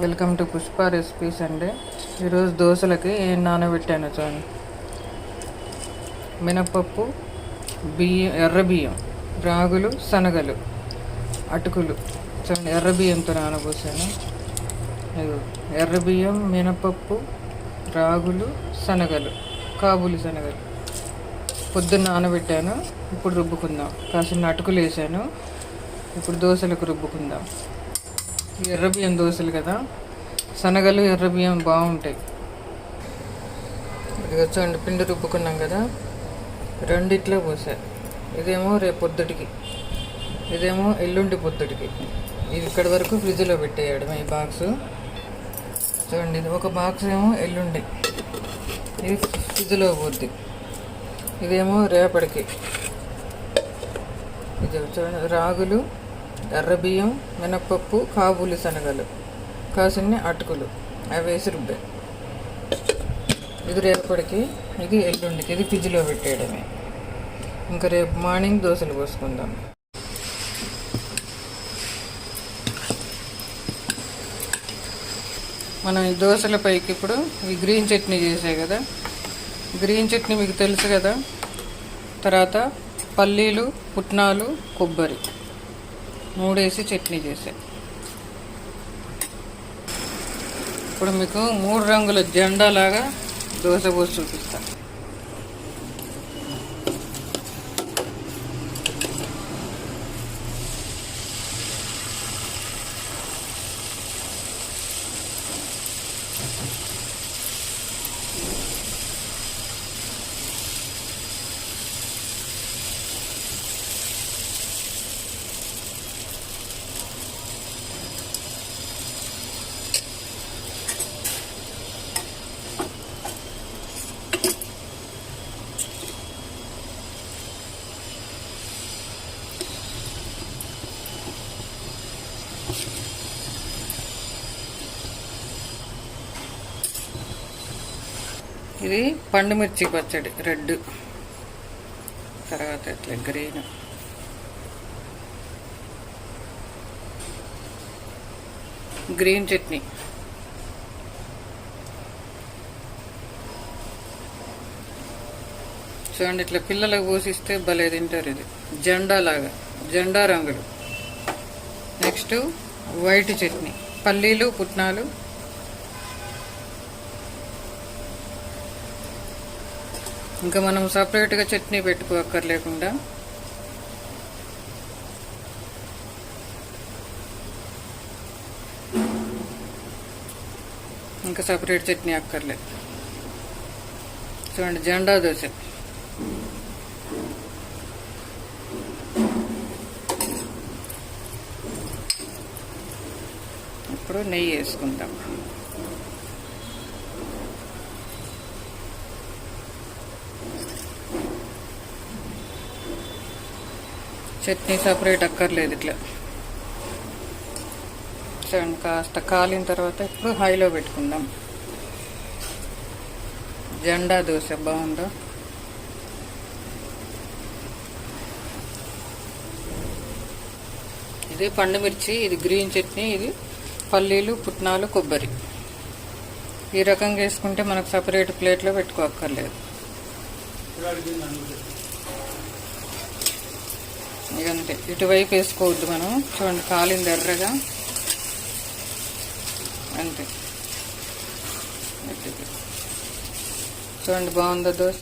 Welcome to Pushpa recipes అండి. ఈరోజు దోశలకి ఏం నానబెట్టాను చూడండి. మినపప్పు బియ్యం ఎర్ర బియ్యం రాగులు శనగలు అటుకులు. చూడండి ఎర్ర బియ్యంతో నానబోసాను. ఎర్ర బియ్యం మినపప్పు రాగులు శనగలు కాబూలి శనగలు. పొద్దున్న నానబెట్టాను. ఇప్పుడు రుబ్బుకుందాం. కాసిన అటుకులు వేసాను. ఇప్పుడు దోశలకు రుబ్బుకుందాం. ఎర్ర బియ్యం దోశలు కదా? శనగలు ఎర్ర బియ్యం బాగుంటాయి. ఇదిగో చూడండి పిండి రుబ్బుకున్నాం కదా? రెండిట్లో పోసా. ఇదేమో రేపు పొద్దుటికి. ఇదేమో ఎల్లుండి పొద్దుటికి. ఇది ఇక్కడి వరకు ఫ్రిడ్జ్లో పెట్టేయడం ఈ బాక్స్. చూడండి ఇది ఒక బాక్స్ ఏమో ఎల్లుండి. ఇది ఫ్రిడ్జ్లో పోద్ది. ఇదేమో రేపటికి. ఇది చూడండి రాగులు ఎర్ర బియ్యం మినప్పప్పు కాబూలి శనగలు కాసిన్ని అటుకులు అవి వేసి రుబ్బే. ఇది రేపటికి ఇది ఎల్లుండికి ఇది ఫ్రిడ్జ్లో పెట్టేయడమే. ఇంకా రేపు మార్నింగ్ దోశలు పోసుకుందాం. మనం ఈ దోశల పైకి ఇప్పుడు ఈ గ్రీన్ చట్నీ చేసాయి కదా. గ్రీన్ చట్నీ మీకు తెలుసు కదా. తర్వాత పల్లీలు పుట్నాలు కొబ్బరి. మూడేసి చట్నీ చేసా. ఇప్పుడు మీకు మూడు రంగుల జెండా లాగా దోశ పోసి చూపిస్తా. ఇది పండు మిర్చి పచ్చడి రెడ్. తర్వాత ఇట్లా గ్రీన్. గ్రీన్ చట్నీ. చూడండి ఇట్లా పిల్లలకు పోసిస్తే భలే తింటారు ఇది. జెండా లాగా జెండా రంగులు. Next white chutney. పల్లీలు పుట్నాలు ఇంకా మనం సపరేట్గా చట్నీ పెట్టుకోక్కర్లేకుండా. ఇంకా సపరేట్ చట్నీ అక్కర్లేదు చూడండి జెండా దోశ. ఇప్పుడు నెయ్యి వేసుకుందాం. చట్నీ సపరేట్ అక్కర్లేదు ఇట్లా. చూడండి కాస్త కాలిన తర్వాత ఇప్పుడు హైలో పెట్టుకుందాం. జెండా దోశ బాగుందా? ఇది పండుమిర్చి ఇది గ్రీన్ చట్నీ ఇది పల్లీలు పుట్నాలు కొబ్బరి. ఈ రకంగా వేసుకుంటే మనకు సపరేట్ ప్లేట్లో పెట్టుకోక్కర్లేదు. ఇదంతే. అంతే ఇటువైపు వేసుకోవద్దు మనం. చూడండి కాలింది ఎర్రగా. అంతే. చూడండి బాగుందా దోశ?